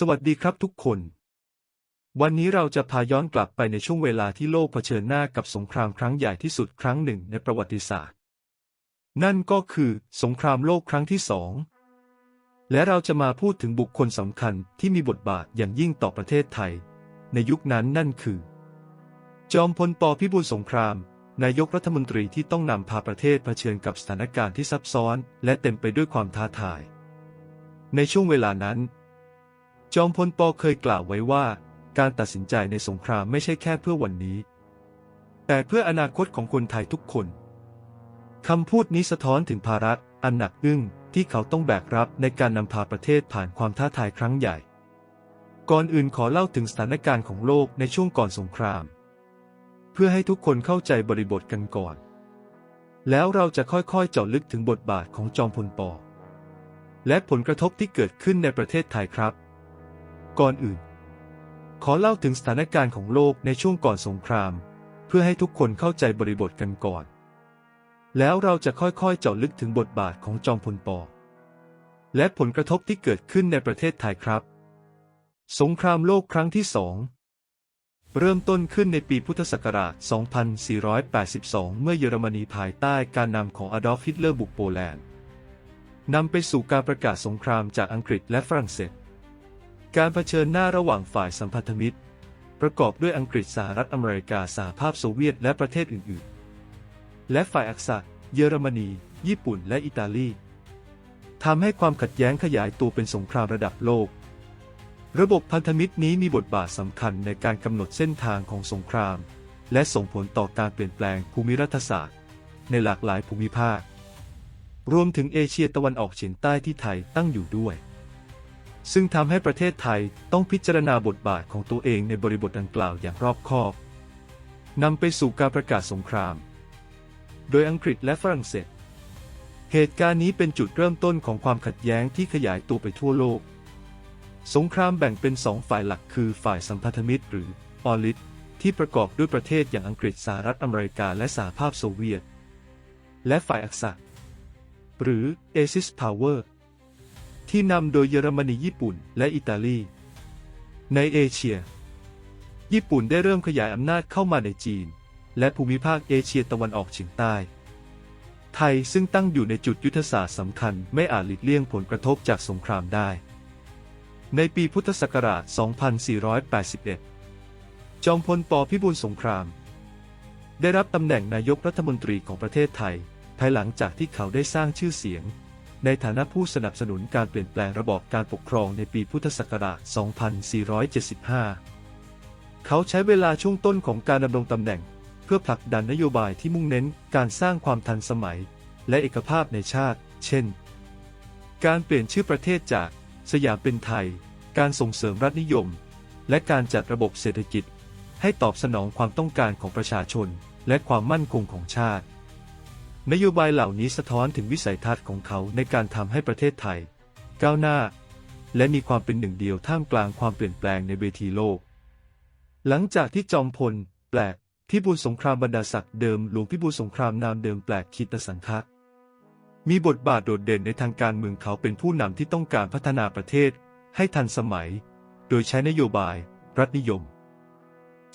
สวัสดีครับทุกคน วันนี้เราจะพาย้อนกลับไปในช่วงเวลาที่โลกเผชิญหน้ากับสงครามครั้งใหญ่ที่สุดครั้งหนึ่งในประวัติศาสตร์ นั่นก็คือสงครามโลกครั้งที่สอง และเราจะมาพูดถึงบุคคลสำคัญที่มีบทบาทอย่างยิ่งต่อประเทศไทย ในยุคนั้นนั่นคือ จอมพลปพิบูลสงคราม นายกรัฐมนตรีที่ต้องนำพาประเทศเผชิญกับสถานการณ์ที่ซับซ้อน และเต็มไปด้วยความท้าทาย ในช่วงเวลานั้น จอมพลปเคยกล่าวไว้ว่า การตัดสินใจในสงครามไม่ใช่แค่เพื่อวันนี้ แต่เพื่ออนาคตของคนไทยทุกคนคำพูดนี้สะท้อนถึงภาระอันหนักอึ้งที่เขาต้องแบกรับในการนำพาประเทศผ่านความท้าทายครั้งใหญ่ ก่อนอื่นขอเล่าถึงสถานการณ์ของโลกในช่วงก่อนสงคราม เพื่อให้ทุกคนเข้าใจบริบทกันก่อน แล้วเราจะค่อยๆเจาะลึกถึงบทบาทของจอมพลปและผลกระทบที่เกิดขึ้นในประเทศไทยครับ ก่อนอื่น ขอเล่าถึงสถานการณ์ของโลกในช่วงก่อนสงคราม เพื่อให้ทุกคนเข้าใจบริบทกันก่อน แล้วเราจะค่อยๆ เจาะลึกถึงบทบาทของจอมพลปอและผลกระทบที่เกิดขึ้นในประเทศไทยครับ สงครามโลกครั้งที่สองเริ่มต้นขึ้นในปีพุทธศักราช 2482 เมื่อเยอรมนีภายใต้การนำของอดอล์ฟ ฮิตเลอร์บุกโปแลนด์ นำไปสู่การประกาศสงครามจากอังกฤษและฝรั่งเศส การเผชิญหน้าระหว่างฝ่ายสัมพันธมิตร ประกอบด้วยอังกฤษสหรัฐอเมริกาสหภาพโซเวียตและประเทศอื่น ๆ และฝ่ายอักษะเยอรมนี ญี่ปุ่น และอิตาลีทำให้ความขัดแย้งขยายตัวเป็นสงครามระดับโลก ระบบพันธมิตรนี้มีบทบาทสำคัญในการกำหนดเส้นทางของสงคราม และส่งผลต่อการเปลี่ยนแปลงภูมิรัฐศาสตร์ ในหลากหลายภูมิภาค รวมถึงเอเชียตะวันออกเฉียงใต้ที่ไทยตั้งอยู่ด้วย ซึ่งทำให้ประเทศไทยต้องพิจารณาบทบาทของตัวเองในบริบทดังกล่าวอย่างรอบคอบ นำไปสู่การประกาศสงคราม โดยอังกฤษและฝรั่งเศส เหตุการณ์นี้เป็นจุดเริ่มต้นของความขัดแย้งที่ขยายตัวไปทั่วโลก สงครามแบ่งเป็นสองฝ่ายหลักคือฝ่ายสัมพันธมิตรหรือออลิสที่ประกอบด้วยประเทศอย่างอังกฤษสหรัฐอเมริกาและสหภาพโซเวียต และฝ่ายอักษะหรือ Axis Power ที่นำโดยเยอรมนีญี่ปุ่นและอิตาลี ในเอเชีย ญี่ปุ่นได้เริ่มขยายอำนาจเข้ามาในจีน และภูมิภาคเอเชียตะวันออกเฉียงใต้ ไทยซึ่งตั้งอยู่ในจุดยุทธศาสตร์สำคัญไม่อาจหลีกเลี่ยงผลกระทบจากสงครามได้ ในปีพุทธศักราช 2481 จอมพลปพิบูลสงคราม ได้รับตำแหน่งนายกรัฐมนตรีของประเทศไทย ภายหลังจากที่เขาได้สร้างชื่อเสียง ในฐานะผู้สนับสนุนการเปลี่ยนแปลงระบอบการปกครองในปีพุทธศักราช 2475 เขาใช้เวลาช่วงต้นของการดำรงตำแหน่ง เพื่อผลักดันนโยบายที่มุ่งเน้นการสร้างความทันสมัย และเอกภาพในชาติ เช่น การเปลี่ยนชื่อประเทศจากสยามเป็นไทย การส่งเสริมรัฐนิยม และการจัดระบบเศรษฐกิจ ให้ตอบสนองความต้องการของประชาชน และความมั่นคงของชาติ นโยบายเหล่านี้สะท้อนถึงวิสัยทัศน์ของเขาในการทำให้ประเทศไทย ก้าวหน้า และมีความเป็นหนึ่งเดียวท่ามกลางความเปลี่ยนแปลงในเวทีโลก หลังจากที่จอมพล แปลกพิบูลสงครามบรรดาศักดิ์เดิมหลวงพิบูลสงครามนามเดิมแปลกคิตสังคะมีบทบาทโดดเด่นในทางการเมืองเขาเป็นผู้นำที่ต้องการพัฒนาประเทศ ให้ทันสมัย โดยใช้นโยบาย รัฐนิยม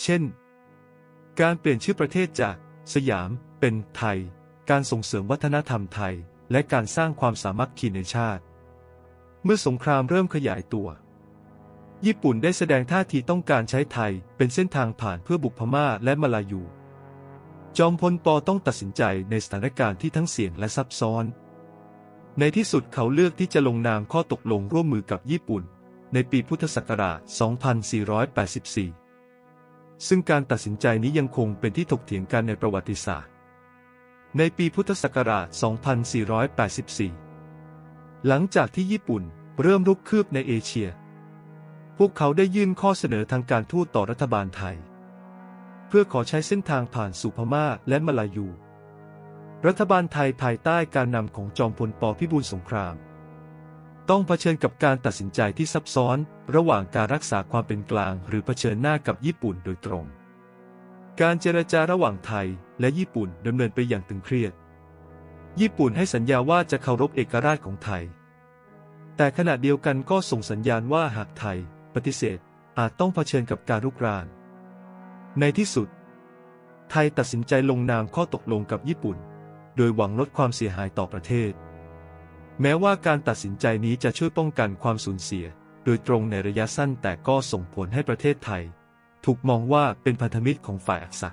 เช่น การเปลี่ยนชื่อประเทศจาก สยาม เป็นไทย การส่งเสริมวัฒนธรรมไทย และการสร้างความสามัคคีในชาติ เมื่อสงครามเริ่มขยายตัว ญี่ปุ่นได้แสดงท่าทีต้องการใช้ไทยเป็นเส้นทางผ่านเพื่อบุกพม่าและมาลายู จอมพลปต้องตัดสินใจในสถานการณ์ที่ทั้งเสี่ยงและซับซ้อน ในที่สุดเขาเลือกที่จะลงนามข้อตกลงร่วมมือกับญี่ปุ่น ในปีพุทธศักราช 2484 ซึ่งการตัดสินใจนี้ยังคงเป็นที่ถกเถียงกันในประวัติศาสตร์ ในปีพุทธศักราช 2484 หลังจากที่ญี่ปุ่นเริ่มรุกคืบในเอเชีย พวกเขาได้ยื่นข้อเสนอทางการทูตต่อรัฐบาลไทย เพื่อขอใช้เส้นทางผ่านสู่พม่าและมาลายู รัฐบาลไทยภายใต้การนำของจอมพลปพิบูลสงคราม ต้องเผชิญกับการตัดสินใจที่ซับซ้อน ระหว่างการรักษาความเป็นกลาง หรือเผชิญหน้ากับญี่ปุ่นโดยตรง การเจรจาระหว่างไทยและญี่ปุ่นดำเนินไปอย่างตึงเครียด ญี่ปุ่นให้สัญญาว่าจะเคารพเอกราชของไทย แต่ขณะเดียวกันก็ส่งสัญญาณว่าหากไทย ปฏิเสธอาจต้องเผชิญกับการรุกราน ในที่สุด ไทยตัดสินใจลงนามข้อตกลงกับญี่ปุ่น โดยหวังลดความเสียหายต่อประเทศ แม้ว่าการตัดสินใจนี้จะช่วยป้องกันความสูญเสีย โดยตรงในระยะสั้นแต่ก็ส่งผลให้ประเทศไทย ถูกมองว่าเป็นพันธมิตรของฝ่ายอักษะ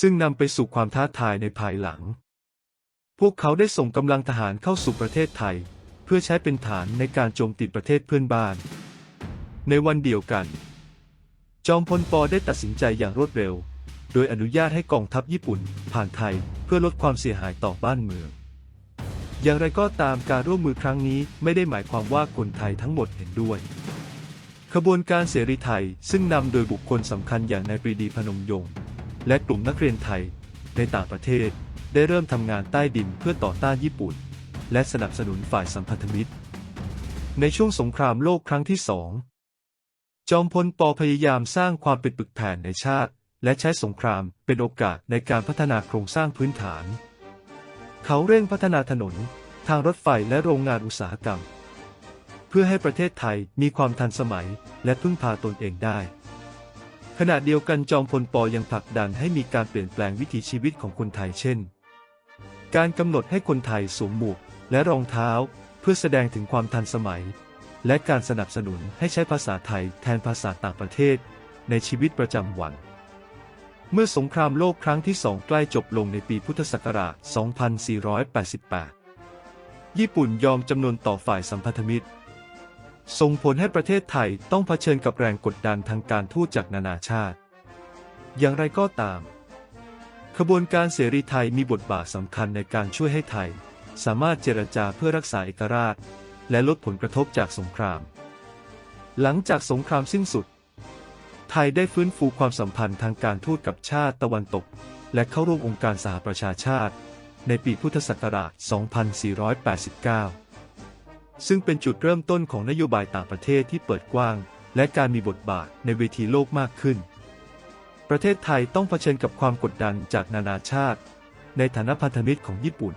ซึ่งนำไปสู่ความท้าทายในภายหลัง พวกเขาได้ส่งกำลังทหารเข้าสู่ประเทศไทย เพื่อใช้เป็นฐานในการโจมตีประเทศเพื่อนบ้าน ในวันเดียวกัน จอมพลปอได้ตัดสินใจอย่างรวดเร็ว โดยอนุญาตให้กองทัพญี่ปุ่น ผ่านไทยเพื่อลดความเสียหายต่อบ้านเมือง อย่างไรก็ตามการร่วมมือครั้งนี้ไม่ได้หมายความว่าคนไทยทั้งหมดเห็นด้วย ขบวนการเสรีไทยซึ่งนำโดยบุคคลสำคัญอย่างนายปรีดีพนมยงค์และกลุ่มนักเรียนไทย ในต่างประเทศได้เริ่มทำงานใต้ดินเพื่อต่อต้านญี่ปุ่น และสนับสนุนฝ่ายสัมพันธมิตร ในช่วงสงครามโลกครั้งที่สองจอมพลปพยายามสร้างความเป็นปึกแผ่นในชาติ และใช้สงครามเป็นโอกาสในการพัฒนาโครงสร้างพื้นฐาน เขาเร่งพัฒนาถนน ทางรถไฟและโรงงานอุตสาหกรรม เพื่อให้ประเทศไทยมีความทันสมัย และพึ่งพาตนเองได้ ขณะเดียวกันจอมพลปอยังผลักดันให้มีการเปลี่ยนแปลงวิถีชีวิตของคนไทยเช่น การกำหนดให้คนไทยสวมหมวกและรองเท้า เพื่อแสดงถึงความทันสมัย และการสนับสนุนให้ใช้ภาษาไทยแทนภาษาต่างประเทศ ในชีวิตประจำวัน เมื่อสงครามโลกครั้งที่สองใกล้จบลงในปีพุทธศักราช 2488 ญี่ปุ่นยอมจำนวนต่อฝ่ายสัมพันธมิตร ส่งผลให้ประเทศไทยต้องเผชิญกับแรงกดดันทางการทูตจากนานาชาติ อย่างไรก็ตาม ขบวนการเสรีไทยมีบทบาทสำคัญในการช่วยให้ไทย สามารถเจรจาเพื่อรักษาเอกราช และลดผลกระทบจากสงคราม หลังจากสงครามสิ้นสุด ไทยได้ฟื้นฟูความสัมพันธ์ทางการทูตกับชาติตะวันตก และเข้าร่วมองค์การสหประชาชาติ ในปีพุทธศักราช 2489 ซึ่งเป็นจุดเริ่มต้นของนโยบายต่างประเทศที่เปิดกว้าง และการมีบทบาทในเวทีโลกมากขึ้น ประเทศไทยต้องเผชิญกับความกดดันจากนานาชาติ ในฐานะพันธมิตรของญี่ปุ่น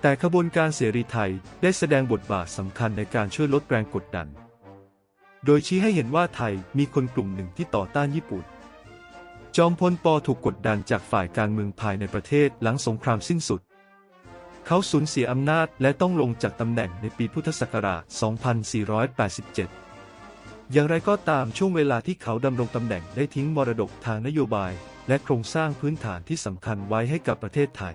แต่ขบวนการเสรีไทยได้แสดงบทบาทสำคัญในการช่วยลดแรงกดดัน โดยชี้ให้เห็นว่าไทยมีคนกลุ่มหนึ่งที่ต่อต้านญี่ปุ่น จอมพลปถูกกดดันจากฝ่ายการเมืองภายในประเทศหลังสงครามสิ้นสุด เขาสูญเสียอำนาจและต้องลงจากตำแหน่งในปีพุทธศักราช 2487 อย่างไรก็ตามช่วงเวลาที่เขาดำรงตำแหน่งได้ทิ้งมรดกทางนโยบาย และโครงสร้างพื้นฐานที่สำคัญไว้ให้กับประเทศไทย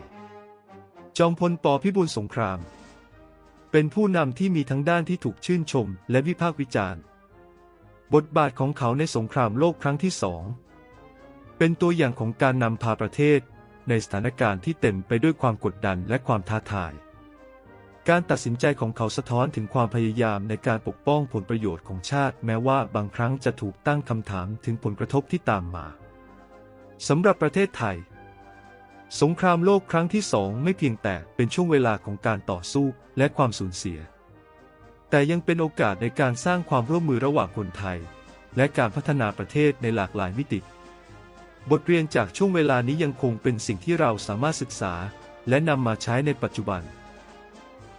จอมพลปพิบูลสงคราม เป็นผู้นำที่มีทั้งด้านที่ถูกชื่นชม และวิพากษ์วิจารณ์ บทบาทของเขาในสงครามโลกครั้งที่สองเป็นตัวอย่างของการนำพาประเทศ ในสถานการณ์ที่เต็มไปด้วยความกดดันและความท้าทาย การตัดสินใจของเขาสะท้อนถึงความพยายามในการปกป้องผลประโยชน์ของชาติ แม้ว่าบางครั้งจะถูกตั้งคำถามถึงผลกระทบที่ตามมาสำหรับประเทศไทย สงครามโลกครั้งที่สองไม่เพียงแต่เป็นช่วงเวลาของการต่อสู้และความสูญเสีย แต่ยังเป็นโอกาสในการสร้างความร่วมมือระหว่างคนไทย และการพัฒนาประเทศในหลากหลายมิติ บทเรียนจากช่วงเวลานี้ยังคงเป็นสิ่งที่เราสามารถศึกษา และนำมาใช้ในปัจจุบัน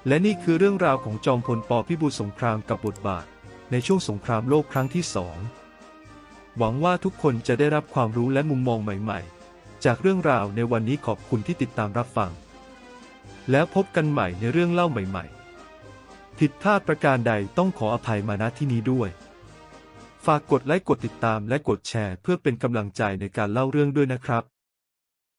และนี่คือเรื่องราวของจอมพลปพิบูลสงครามกับบทบาท ในช่วงสงครามโลกครั้งที่สองหวังว่าทุกคนจะได้รับความรู้และมุมมองใหม่ ๆ จากเรื่องราวในวันนี้ขอบคุณที่ติดตามรับฟัง แล้วพบกันใหม่ในเรื่องเล่าใหม่ ๆ ผิดพลาดประการใดต้องขออภัยมาณที่นี้ด้วย ฝากกดไลค์กดติดตามและกดแชร์เพื่อเป็นกำลังใจในการเล่าเรื่องด้วยนะครับ